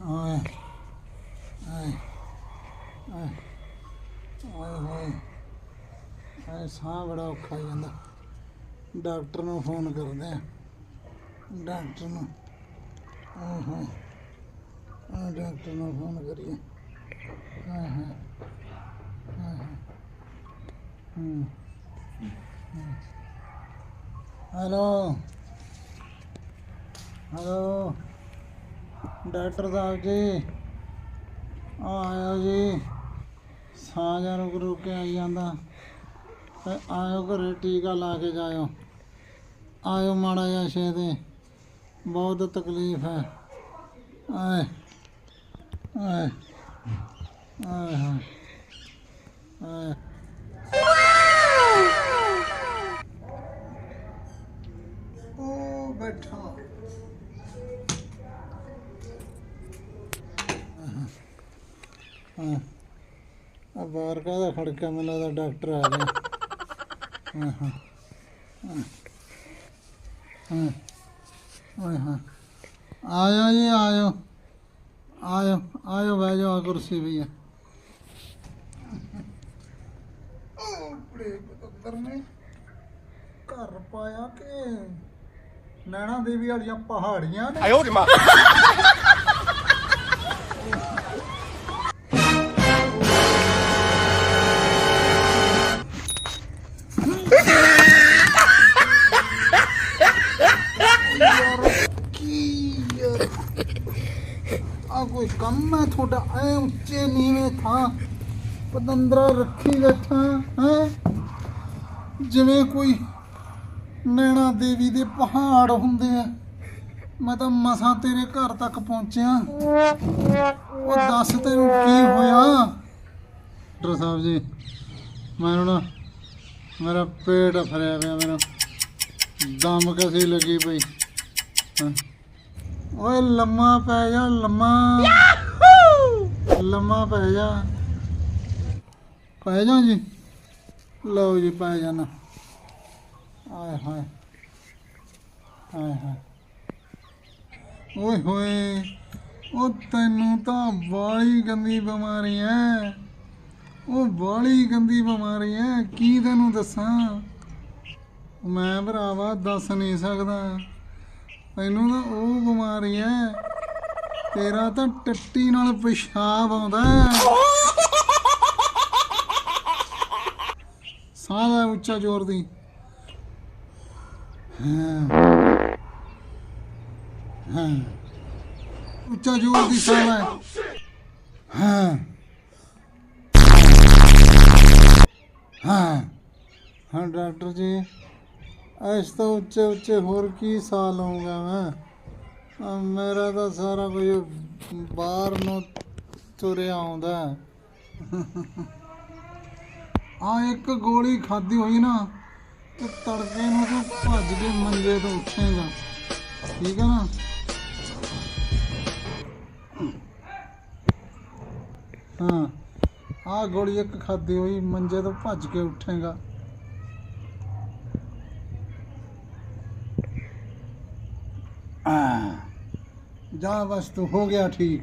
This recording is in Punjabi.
ਓਏ ਆਏ ਆਏ ਓਏ ਹੋਏ। ਆਏ ਸਾਹ ਬੜਾ ਔਖਾ ਹੀ ਜਾਂਦਾ। ਡਾਕਟਰ ਨੂੰ ਫੋਨ ਕਰਦੇ ਆ। ਡਾਕਟਰ ਨੂੰ। ਓਏ ਆ ਡਾਕਟਰ ਨੂੰ ਫੋਨ ਕਰੀਏ। ਹਾਏ ਹਾਏ। ਹਾਏ hello hello. Doctor Sahib ji ਆ ਆਇਓ ਜੀ। ਸਾਹ ਜਿਹਾ ਰੁਕ ਰੁਕ ਕੇ ਆਈ ਜਾਂਦਾ। ਤੇ ਆਇਓ ਘਰੇ, ਟੀਕਾ ਲਾ ਕੇ ਜਾਇਓ। ਆਇਓ ਮਾੜਾ ਜਿਹਾ ਛੇਤੀ ਬਹੁਤ ਤਕਲੀਫ ਹੈ। ਆਏ ਆਏ ਆਏ ਆਏ। ਹਾਂ। ਆ ਬਾਹਰ ਕਾਹਦਾ ਖੜਕਾ ਮੈਨੂੰ ਲੱਗਦਾ ਡਾਕਟਰ ਆ ਗਿਆ। ਹਾਂ ਹਾਂ। ਹਾਂ। ਹਾਂ। ਹਾਂ। ਆਇਓ ਜੀ, ਆਇਓ। ਆਇਓ ਆਇਓ, ਬਹਿ ਜਾਓ ਕੁਰਸੀ ਵੀ ਹੈ ਉਹ ਪਤੰਦਰ ਨੇ ਘਰ ਪਾਇਆ ਕਿ ਨੈਣਾ ਦੇਵੀ ਵਾਲੀਆਂ ਪਹਾੜੀਆਂ ਨੇ? 哎呦 ਆ? ਕੋਈ ਕੰਮ ਹੈ ਤੁਹਾਡਾ? ਐ ਉੱਚੇ ਨੀਵੇਂ ਥਾਂ ਪਤੰਦਰਾ ਰੱਖੀ ਬੈਠਾ, ਹੈ? ਜਿਵੇਂ ਕੋਈ ਨੈਣਾ ਦੇਵੀ ਦੇ ਪਹਾੜ ਹੁੰਦੇ ਆ। ਮੈਂ ਤਾਂ ਮਸਾਂ ਤੇਰੇ ਘਰ ਤੱਕ ਪਹੁੰਚਿਆ। ਉਹ ਦੱਸ ਤੈਨੂੰ ਕੀ ਹੋਇਆ? ਡਾਕਟਰ ਸਾਹਿਬ ਜੀ ਮੈਂ ਨਾ ਮੇਰਾ ਪੇਟ ਫਰਿਆ ਪਿਆ, ਮੇਰਾ ਦਮ ਕਸੀ ਲੱਗੀ ਪਈ। ਓਏ ਲੰਮਾ ਪੈ ਜਾ ਲੰਮਾ। ਲੰਮਾ ਪੈ ਜਾ। ਪੈ ਜਾ ਜੀ। ਲਓ ਜੀ ਪੈ ਜਾਣਾ। ਆਏ ਹਾਏ। ਆਏ ਹਾਏ। ਓਏ ਹੋਏ ਉਹ ਤੈਨੂੰ ਤਾਂ ਬਾਲੀ ਗੰਦੀ ਬਿਮਾਰੀ ਐ। ਉਹ ਬਾਲੀ ਗੰਦੀ ਬਿਮਾਰੀ ਐ। ਕੀ ਤੈਨੂੰ ਦੱਸਾਂ? ਮੈਂ ਭਰਾਵਾ ਦੱਸ ਨਹੀਂ ਸਕਦਾ। ਤੈਨੂੰ ਤਾਂ ਉਹ ਬਿਮਾਰੀ ਐ। ਤੇਰਾ ਤਾਂ ਟੱਟੀ ਨਾਲ ਪਿਸ਼ਾਬ ਆਉਂਦਾ ਸਾਹ ਦਾ ਉੱਚਾ ਜ਼ੋਰ ਦੀ। ਹਾਂ। ਹਾਂ। ਉੱਚਾ ਜ਼ੋਰ ਦੀ ਸਾਹ ਹੈ ਹਾਂ। ਹਾਂ। ਹਾਂ, ਡਾਕਟਰ ਜੀ। ਇਸ ਤੋਂ ਉੱਚੇ ਉੱਚੇ ਹੋਰ ਕੀ ਸਾਹ ਲਵਾਂਗਾ ਮੈਂ? ਮੇਰਾ ਤਾਂ ਸਾਰਾ ਕੁਝ ਬਾਹਰ ਨੂੰ ਤੁਰਿਆ ਆਉਂਦਾ ਆ ਇੱਕ ਗੋਲੀ ਖਾਦੀ ਹੋਈ ਨਾ, ਤੇ ਤੜਕੇ ਨੂੰ ਤੂੰ ਭੱਜ ਕੇ ਮੰਜੇ ਤੋਂ ਉੱਠੇਗਾ। ਠੀਕ ਹੈ ਨਾ? ਹਾਂ ਆ ਗੋਲੀ ਇੱਕ ਖਾਦੀ ਹੋਈ, ਮੰਜੇ ਤੋਂ ਭੱਜ ਕੇ ਉੱਠੇਗਾ। ਆ ਜਾ ਬਸ ਤੂੰ ਹੋ ਗਿਆ ਠੀਕ।